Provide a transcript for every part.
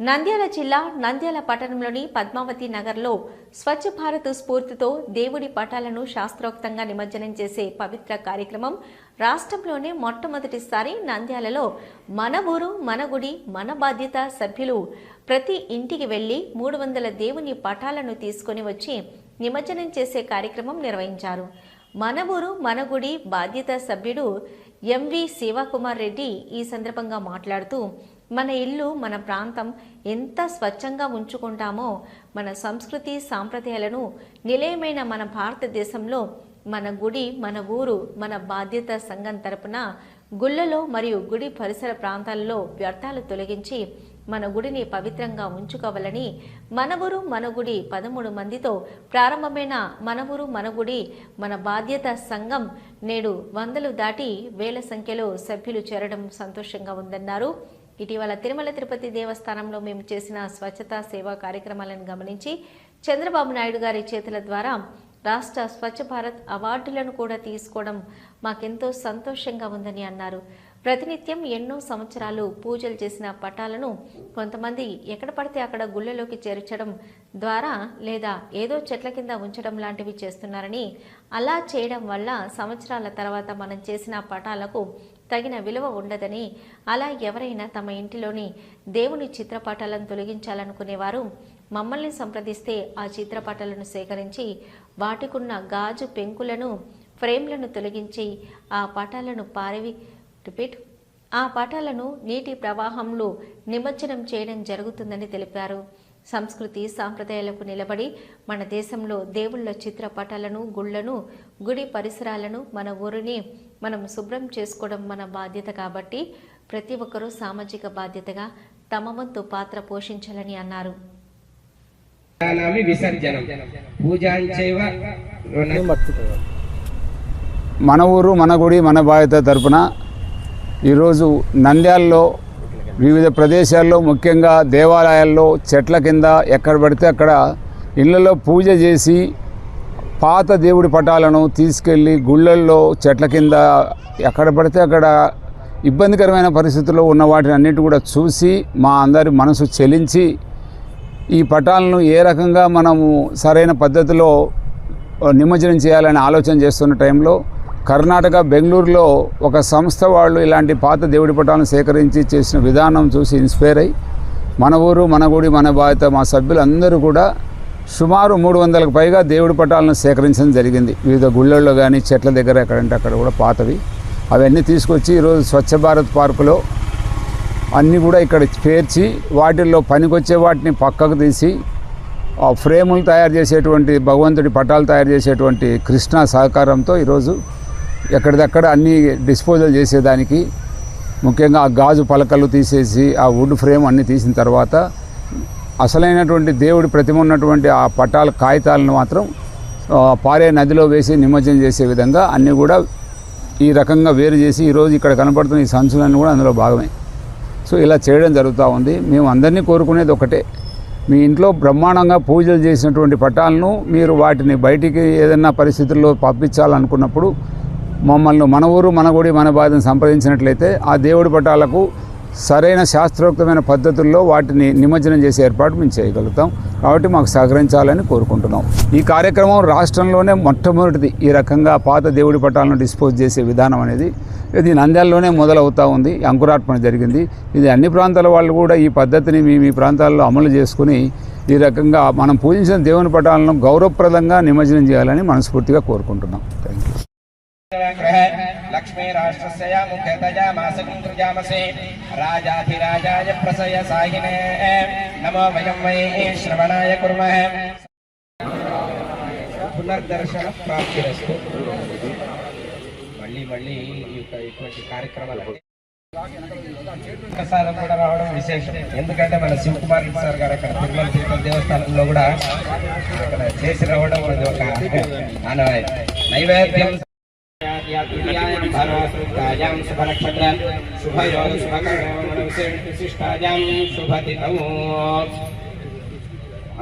నంద్యాల జిల్లా నంద్యాల పట్టణంలోని పద్మావతి నగర్లో స్వచ్ఛ భారత్ స్ఫూర్తితో దేవుడి పటాలను శాస్త్రోక్తంగా నిమజ్జనం చేసే పవిత్ర కార్యక్రమం రాష్ట్రంలోనే మొట్టమొదటిసారి నంద్యాలలో మన ఊరు మన గుడి మన బాధ్యత సభ్యులు ప్రతి ఇంటికి వెళ్ళి మూడు వందల దేవుని పటాలను తీసుకొని వచ్చి నిమజ్జనం చేసే కార్యక్రమం నిర్వహించారు. మన ఊరు మన గుడి బాధ్యత సభ్యుడు ఎంవి శివకుమార్ రెడ్డి ఈ సందర్భంగా మాట్లాడుతూ మన ఇల్లు మన ప్రాంతం ఎంత స్వచ్ఛంగా ఉంచుకుంటామో మన సంస్కృతి సాంప్రదాయాలను నిలయమైన మన భారతదేశంలో మన గుడి మన ఊరు మన బాధ్యత సంఘం తరపున గుళ్ళలో మరియు గుడి పరిసర ప్రాంతాల్లో వ్యర్థాలు తొలగించి మన గుడిని పవిత్రంగా ఉంచుకోవాలని మన ఊరు మన గుడి పదమూడు మందితో ప్రారంభమైన మన ఊరు మన గుడి మన బాధ్యత సంఘం నేడు వందలు దాటి వేల సంఖ్యలో సభ్యులు చేరడం సంతోషంగా ఉందన్నారు. ఇటీవల తిరుమల తిరుపతి దేవస్థానంలో మేము చేసిన స్వచ్ఛతా సేవా కార్యక్రమాలను గమనించి చంద్రబాబు నాయుడు గారి చేతుల ద్వారా రాష్ట్ర స్వచ్ఛ భారత్ అవార్డులను కూడా తీసుకోవడం మాకెంతో సంతోషంగా ఉందని అన్నారు. ప్రతినిత్యం ఎన్నో సంవత్సరాలు పూజలు చేసిన పటాలను కొంతమంది ఎక్కడ పడితే అక్కడ గుళ్ళలోకి చేర్చడం ద్వారా లేదా ఏదో చెట్ల కింద ఉంచడం లాంటివి చేస్తున్నారని అలా చేయడం వల్ల సంవత్సరాల తర్వాత మనం చేసిన పటాలకు తగిన విలువ ఉండదని అలా ఎవరైనా తమ ఇంటిలోని దేవుని చిత్రపటాలను తొలగించాలనుకునేవారు మమ్మల్ని సంప్రదిస్తే ఆ చిత్రపటాలను సేకరించి వాటికున్న గాజు పెంకులను ఫ్రేమ్లను తొలగించి ఆ పటాలను పారవి రిపీట్ ఆ పటాలను నీటి ప్రవాహంలో నిమజ్జనం చేయడం జరుగుతుందని తెలిపారు. సంస్కృతి సాంప్రదాయాలకు నిలబడి మన దేశంలో దేవుళ్ళ చిత్రపటాలను గుళ్ళను గుడి పరిసరాలను మన ఊరిని మనం శుభ్రం చేసుకోవడం మన బాధ్యత కాబట్టి ప్రతి ఒక్కరూ సామాజిక బాధ్యతగా తమ వంతు పాత్ర పోషించాలని అన్నారు. నామి విసర్జనం. పూజాంచైవ మన ఊరు మన గుడి మన బాధ్యత తరపున ఈరోజు నంద్యాలలో వివిధ ప్రదేశాల్లో ముఖ్యంగా దేవాలయాల్లో చెట్ల కింద ఎక్కడ పడితే అక్కడ ఇళ్ళలో పూజ చేసి పాత దేవుడి పటాలను తీసుకెళ్ళి గుళ్ళల్లో చెట్ల కింద ఎక్కడ పడితే అక్కడ ఇబ్బందికరమైన పరిస్థితుల్లో ఉన్న వాటిని అన్నిటి కూడా చూసి మా అందరి మనసు చెలించి ఈ పటాలను ఏ రకంగా మనము సరైన పద్ధతిలో నిమజ్జనం చేయాలని ఆలోచన చేస్తున్న టైంలో కర్ణాటక బెంగళూరులో ఒక సంస్థ వాళ్ళు ఇలాంటి పాత దేవుడి పటాలను సేకరించి చేసిన విధానం చూసి ఇన్స్పైర్ అయ్యి మన ఊరు మన గుడి మన బాధ్యత మా సభ్యులందరూ కూడా సుమారు మూడు వందలకు పైగా దేవుడి పటాలను సేకరించడం జరిగింది. వివిధ గుళ్ళల్లో కానీ చెట్ల దగ్గర ఎక్కడంటే అక్కడ కూడా పాతవి. అవన్నీ తీసుకొచ్చి ఈరోజు స్వచ్ఛ భారత్ పార్కులో అన్నీ కూడా ఇక్కడ పేర్చి వాటిల్లో పనికొచ్చే వాటిని పక్కకు తీసి ఆ ఫ్రేములు తయారు చేసేటువంటి భగవంతుడి పటాలు తయారు చేసేటువంటి కృష్ణ సహకారంతో ఈరోజు ఎక్కడిదక్కడ అన్నీ డిస్పోజల్ చేసేదానికి ముఖ్యంగా ఆ గాజు పలకలు తీసేసి ఆ వుడ్ ఫ్రేమ్ అన్నీ తీసిన తర్వాత అసలైనటువంటి దేవుడి ప్రతిమ ఉన్నటువంటి ఆ పటాల కాగితాలను మాత్రం పారే నదిలో వేసి నిమజ్జనం చేసే విధంగా అన్నీ కూడా ఈ రకంగా వేరు చేసి ఈరోజు ఇక్కడ కనపడుతున్న ఈ సంచులన్నీ కూడా అందులో భాగమే. సో ఇలా చేయడం జరుగుతూ ఉంది. మేము అందరినీ కోరుకునేది ఒకటే. మీ ఇంట్లో బ్రహ్మాండంగా పూజలు చేసినటువంటి పటాలను మీరు వాటిని బయటికి ఏదైనా పరిస్థితుల్లో పంపించాలనుకున్నప్పుడు మమ్మల్ని మన ఊరు మన గుడి మన బాధను సంప్రదించినట్లయితే ఆ దేవుడి పటాలకు సరైన శాస్త్రోక్తమైన పద్ధతుల్లో వాటిని నిమజ్జనం చేసే ఏర్పాటు మేము చేయగలుగుతాం. కాబట్టి మాకు సహకరించాలని కోరుకుంటున్నాం. ఈ కార్యక్రమం రాష్ట్రంలోనే మొట్టమొదటిది. ఈ రకంగా పాత దేవుడి పటాలను డిస్పోజ్ చేసే విధానం అనేది ఇది నంద్యాలలోనే మొదలవుతూ ఉంది. అంకురార్పణ జరిగింది. ఇది అన్ని ప్రాంతాల వాళ్ళు కూడా ఈ పద్ధతిని మీ మీ ప్రాంతాల్లో అమలు చేసుకుని ఈ రకంగా మనం పూజించిన దేవుని పటాలను గౌరవప్రదంగా నిమజ్జనం చేయాలని మనస్ఫూర్తిగా కోరుకుంటున్నాం. థ్యాంక్ యూ లక్ష్మీ రాష్ట్రస్య ముఖ్యతయామాసకం సృజామసే రాజాధిరాజాయ ప్రసయ సాయినే నమో వయం వై శ్రవణాయ కుర్మః పునర్దర్శన ప్రాప్తిరస్తు మళ్ళీ మళ్ళీ ఈ యొక్క ఇటువంటి కార్యక్రమాలు ప్రసాదం కూడా రావడం విశేషం. ఎందుకంటే మన శివకుమార్ సార్ గారు అక్కడ తిరుమల తిరుపతి దేవస్థానంలో కూడా అక్కడ చేసి రావడం అది ఒక ఆనవాయితీ. నైవేద్యం భారవాసృతాయాం శుభనక్షత్రం శుభయోగ శుభకర్ణవిశిష్టాయాం శుభతిథము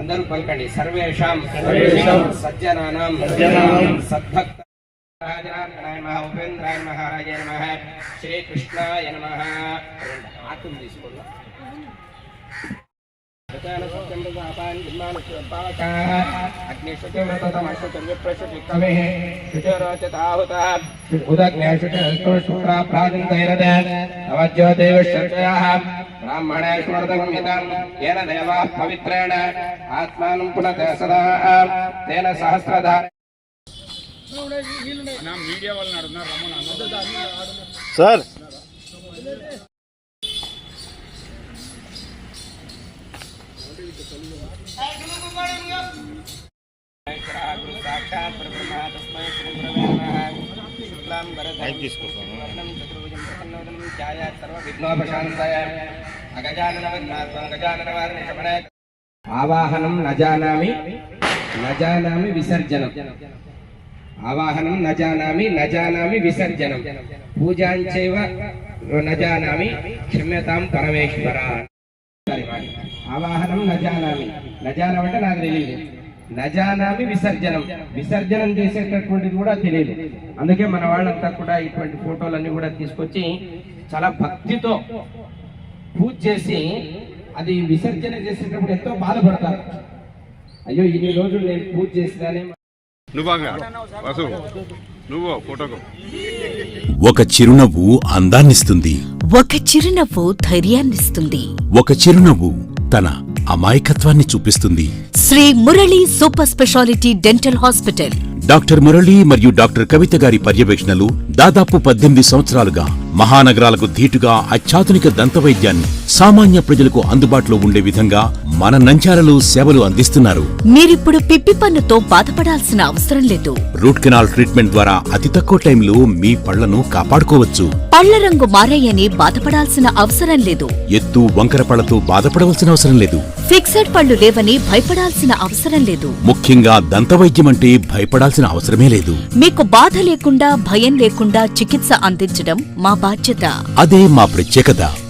అందరూ పలకండి. సర్వేషాం సజ్జనానాం సద్భక్త ఉపేంద్రాయ మహారాజాయ నమః. శ్రీకృష్ణాయ నమః. ఆకులు తీసుకోండి. అగ్నిశుచివ్రతమశుచిర్విప్రశుచి కవిః శుచిరోచితాహుతాః ఉదగ్నేశుచిర్శుక్రా ప్రాజంతైరదే నవజ్యోతివ శర్చయాః బ్రాహ్మణే స్మృతమిదం येन దేవాः పవిత్రేణ ఆత్మానం పునతే సదా తేన సహస్రధార సార్ ఆవాహనం నజానామి నజానామి విసర్జనం. ఆవాహనం నజానామి నజానామి విసర్జనం. పూజాంచైవ నజానామి క్షమ్యతాం పరమేశ్వర. ఆవాహనం నజానామి. నజానం అంటే నాకు తెలియదు నజానామి విసర్జనం. విసర్జనం చేసేటటువంటిది కూడా తెలియదు అందుకే మన వాళ్ళంతా కూడా ఇటువంటి ఫోటోలన్నీ కూడా తీసుకొచ్చి చాలా భక్తితో పూజ చేసి అది విసర్జన చేసేటప్పుడు ఎంతో బాధపడతారు. అయ్యో ఇన్ని రోజులు నేను పూజ చేసినానే నువ్వు ఫోటోకు. ఒక చిరునవ్వు అందాన్నిస్తుంది. ఒక చిరునవ్వు ధైర్యాన్నిస్తుంది. ఒక చిరునవ్వు తన అమాయకత్వాన్ని చూపిస్తుంది. Shri Murali super speciality dental hospital. Doctor Murali మరియు డాక్టర్ కవిత గారి పర్యవేక్షణలు దాదాపు పద్దెనిమిది సంవత్సరాలుగా మహానగరాలకు ధీటుగా అత్యాధునిక దంతవైద్యాన్ని సామాన్య ప్రజలకు అందుబాటులో ఉండే విధంగా మన నంచాలలో సేవలు అందిస్తున్నారు. మీరిప్పుడు పిప్పి పన్నుతో బాధపడాల్సిన అవసరం లేదు. రూట్ కెనాల్ ట్రీట్మెంట్ ద్వారా అతి తక్కువ టైంలో మీ పళ్ళను కాపాడుకోవచ్చు. పళ్ళ రంగు మారాయని బాధపడాల్సిన అవసరం లేదు. ఎత్తు వంకర పళ్ళతో బాధపడవలసిన అవసరం లేదు. ఫిక్సెడ్ పళ్ళు లేవని భయపడాల్సిన అవసరం లేదు. ముఖ్యంగా దంతవైద్యం అంటే భయపడాల్సిన అవసరమే లేదు. మీకు బాధ లేకుండా భయం లేకుండా చికిత్స అందించడం మా బాధ్యత. అదే మా ప్రత్యేకత.